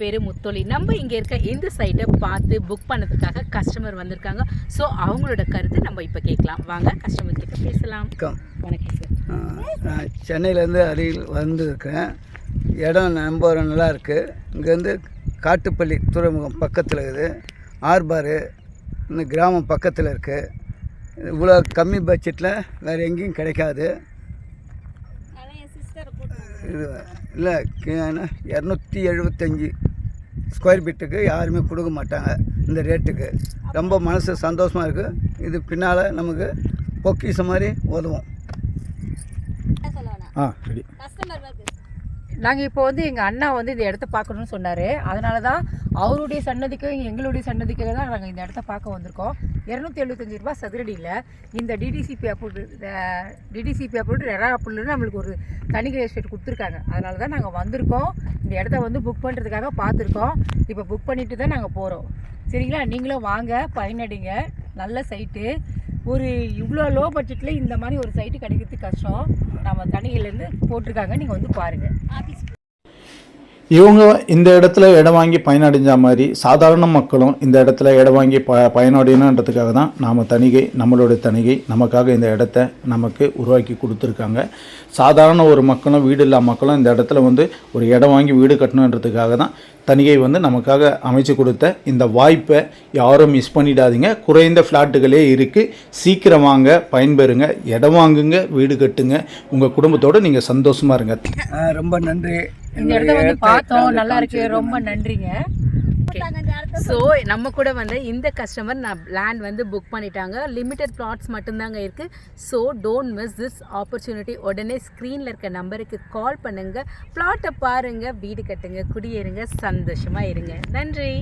பேர் முத்தொலி நம்ம இங்கே இருக்க இந்த சைட்டை பார்த்து புக் பண்ணதுக்காக கஸ்டமர் வந்திருக்காங்க. ஸோ அவங்களோட கருத்து நம்ம இப்போ கேட்கலாம். வாங்க கஸ்டமர் கிட்ட பேசலாம். வணக்கம் சார் நான் சென்னையிலேருந்து அருகில் வந்திருக்கேன் இடம் நம்ப நல்லா இருக்குது இங்கேருந்து காட்டுப்பள்ளி துறைமுகம் பக்கத்தில் இருக்குது. ஆர்பாரு இந்த கிராமம் பக்கத்தில் இருக்குது இவ்வளோ கம்மி பட்ஜெட்டில் வேறு எங்கேயும் கிடைக்காது. இது இல்லை இரநூத்தி எழுபத்தஞ்சி ஸ்கொயர் ஃபீட்டுக்கு யாருமே கொடுக்க மாட்டாங்க இந்த ரேட்டுக்கு ரொம்ப மனசு சந்தோஷமாக இருக்குது இது பின்னால் நமக்கு பொக்கிஷம் மாதிரி உதவும் ஆ ரெடி நாங்கள் இப்போ வந்து எங்கள் அண்ணா வந்து இந்த இடத்த பார்க்கணும்னு சொன்னார். அதனால தான் அவருடைய சன்னதிக்கும் எங்களுடைய சன்னதிக்கும் தான் நாங்கள் இந்த இடத்த பார்க்க வந்திருக்கோம். இரநூத்தி எழுபத்தஞ்சு ரூபா சதுரடியில் இந்த DTCP approve DTCP approve RERA அப்ரூவ்னு நம்மளுக்கு ஒரு தனி எஸ்டேட் கொடுத்துருக்காங்க. அதனால தான் நாங்கள் வந்திருக்கோம். இந்த இடத்த வந்து புக் பண்ணுறதுக்காக பார்த்துருக்கோம். இப்போ புக் பண்ணிட்டு தான் நாங்கள் போகிறோம் சரிங்களா? நீங்களும் வாங்க பயனடைங்க. நல்ல சைட்டு ஒரு இவ்வளோ லோ பட்ஜெட்டில் இந்த மாதிரி ஒரு சைட்டு கிடைக்கிறது கஷ்டம். நம்ம தனியிலேருந்து போட்டிருக்காங்க. நீங்கள் வந்து பாருங்கள் இவங்க இந்த இடத்துல இடம் வாங்கி பயனடைஞ்ச மாதிரி சாதாரண மக்களும் இந்த இடத்துல இடம் வாங்கி ப பயனடையணுன்றதுக்காக தான் நாம் தணிகை நம்மளோட தணிகை நமக்காக இந்த இடத்த நமக்கு உருவாக்கி கொடுத்துருக்காங்க. சாதாரண ஒரு மக்களும் வீடு இல்லா மக்களும் இந்த இடத்துல வந்து ஒரு இடம் வாங்கி வீடு கட்டணுன்றதுக்காக தான் தணிகை வந்து நமக்காக அமைச்சு கொடுத்த இந்த வாய்ப்பை யாரும் மிஸ் பண்ணிடாதீங்க. குறைந்த ஃப்ளாட்டுகளே இருக்குது சீக்கிரம் வாங்க பயன்பெறுங்க. இடம் வாங்குங்க வீடு கட்டுங்க. உங்கள் குடும்பத்தோடு நீங்கள் சந்தோஷமாக இருங்க. ரொம்ப நன்றி. இந்த இடத்த வந்து பார்த்தோம். நல்லா இருக்கு. ரொம்ப நன்றிங்க. ஸோ நம்ம கூட வந்து இந்த கஸ்டமர் நான் லேண்ட் வந்து புக் பண்ணிட்டாங்க. லிமிட்டட் பிளாட்ஸ் மட்டும்தாங்க இருக்கு. So don't miss this opportunity உடனே ஸ்க்ரீனில் இருக்க நம்பருக்கு கால் பண்ணுங்க. பிளாட்டை பாருங்க. வீடு கட்டுங்க. குடியேறுங்க. சந்தோஷமா இருங்க. நன்றி.